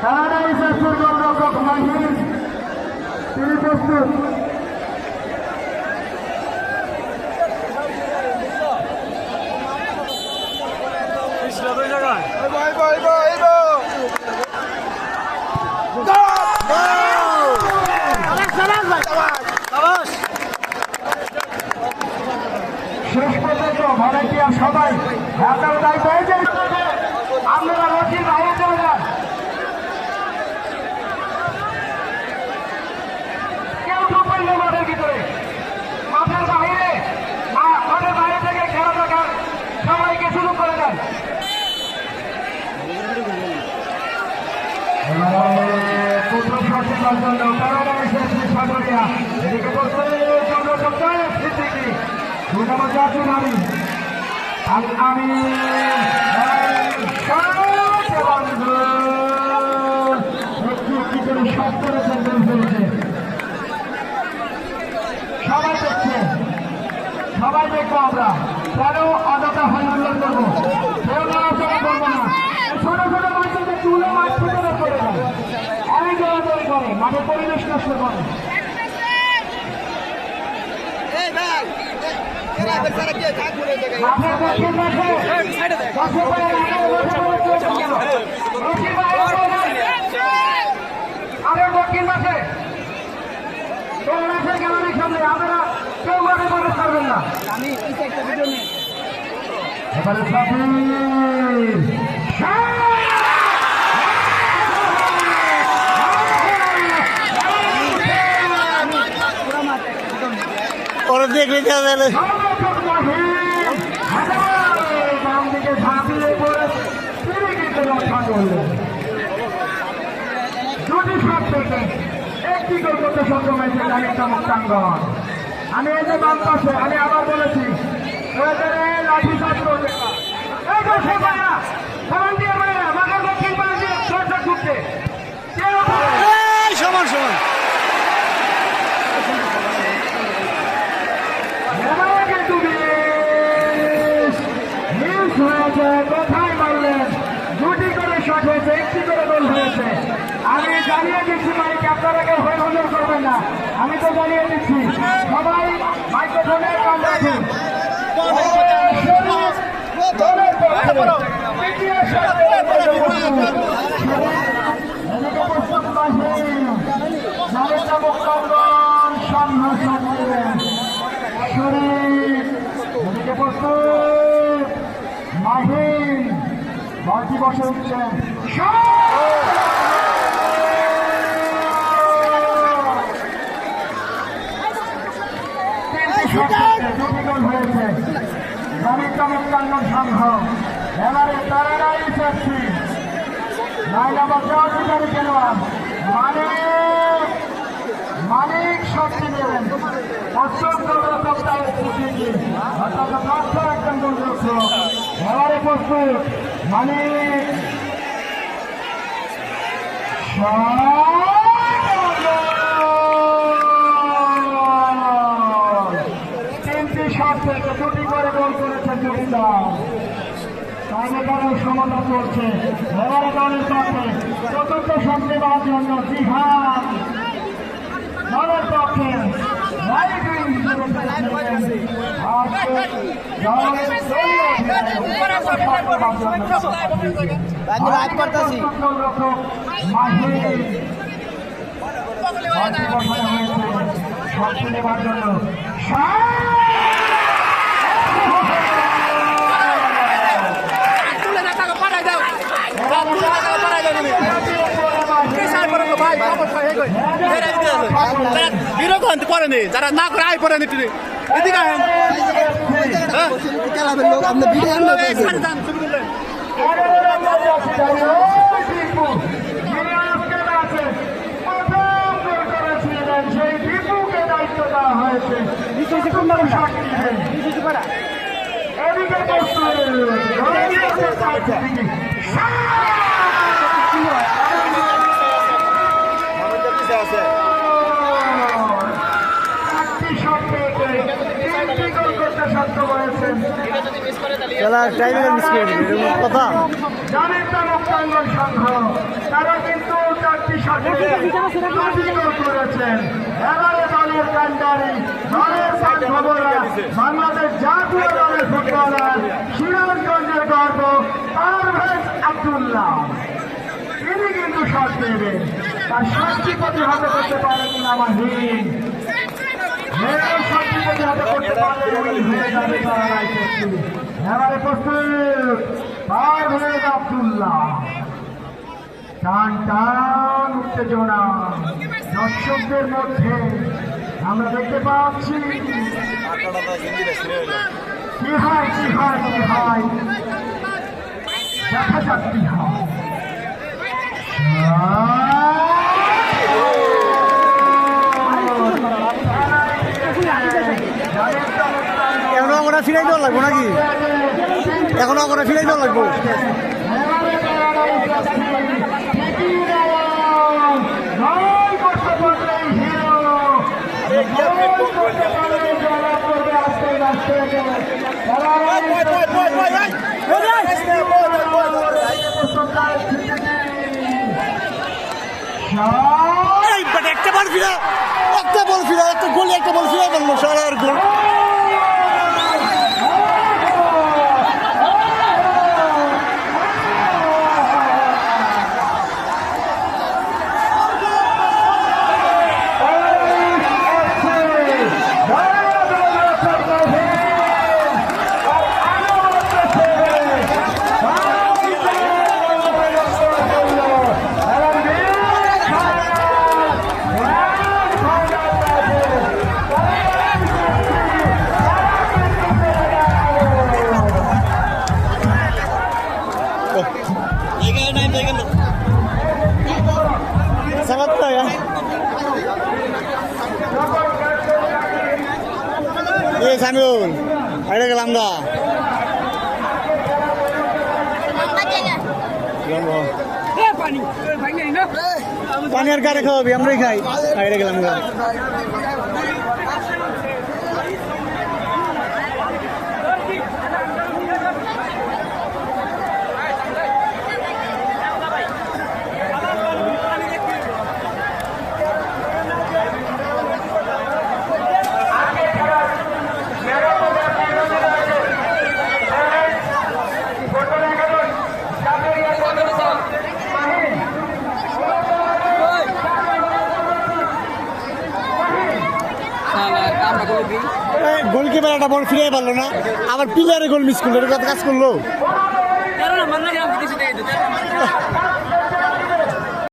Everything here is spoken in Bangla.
প্যারাডাইস এসের গোলরক্ষক মাহিন তিনি প্রস্তুত সচেতন জন্য সাগরিয়া এদিকে আমি আমি একটু মাঠের পরিবেশ নষ্ট করে আরে দক্ষিণ কেউ না আমি একটা ভিডিও এবারে সাবির পুরো মাঠে একটা ভিডিও নিই ওরা দেখলে যাবে বাম দিকে ঝাঁপিয়ে পড়ে তিনি কিন্তু রক্ষা করলেন দুটি শট থেকে একটি গোল করতে সক্ষম হয়েছে মুক্তাঙ্গন আমি এই যে বাম পাশে আমি আবার বলেছি লাঠি চাষ করবে এই তো সে পায়রা সমান দিয়ে পায়রা মাথার দক্ষিণ পাশে দিয়ে শটটা ঢুকছে কেউ এই সমান সমান এবারে কিন্তু মিস মিস হয়েছে কোথায় মারলেন দুটি করে শট একটি করে গোল হয়েছে। আমি জানিয়ে দিচ্ছি মাইকে আপনারা কেউ হয়ে হুজুর করবেন না। আমি তো জানিয়ে দিচ্ছি, সবাই মাইক্রোফোনের শটে এদিকে প্রস্তুত মাহিন বলটি বসে উঠছেন চমৎকান্ন সংঘ এবারে তারারাই চাচ্ছি নাইলা বাজার বিচারে খেলোয়াড় মানিক শক্তি দেবেন স্বীকৃতি অর্থাৎ একজন গোলরক্ষক এবারে প্রস্তুত মানিক তিনটি শট থেকে দুটি করে গোল করেছে দুটি দল টাইমেকারের সমতা চলছে এবারে দলের পক্ষে চতুর্থ শক্তি দেওয়ার জন্য জিহান আমি লাইভ করতেছি শক্তি নেবার জন্য বিরোধ পারে যারা না করে আই পড়ে নি তুমি এদিকে আহেন হ্যাঁ খেলাবেন লোক আপনি ভিডিও এই সাড়ে দান তুমি বললেন সেই দীপুকে দায়িত্ব দেওয়া হয়েছে এদিকে একটি শট পেয়েছে তিনটি গোল করতে সক্ষম হয়েছেন খেলা টাইমে মিস করে দিবি এরকম কথা। তারা কিন্তু চারটি সাথে করেছেন এবারে দলের দলের বান্ধবরা বাংলাদেশ জাতীয় দলের ফুটবলার সিরাজগঞ্জের গর্ব পারভেজ তিনি কিন্তু শট দেবেন তার শাস্তি প্রতিহত করতে পারে কিনা আমার হিন মেয়ের শাস্তি প্রতিহত করতে পারলে হয়ে যাবে তারা এবারে প্রস্তুত। পারভেজ আব্দুল্লাহ। টান টান, উত্তেজনা। দর্শকদের মধ্যে আমরা দেখতে পাচ্ছি কি হয় কি হয় কি হয় দেখা যাক কি হয়। ফিরাই লাগবো নাকি? এখন আমরা ফিরাই দেওয়া লাগবো। একটা বল ফিরা একটা বল ফিরা একটা গোল একটা বল ফিরা বলল সারা আর গোল Tak ya? Eh Samyul, ada gelam dah. পানি আর কারে খাওয়াবি আমরাই খাই বাইরে গেলাম গা গোলকিপার একটা বল ফিরে পারল না। আবার পিলারে গোল মিস করল এটা কাজ করল।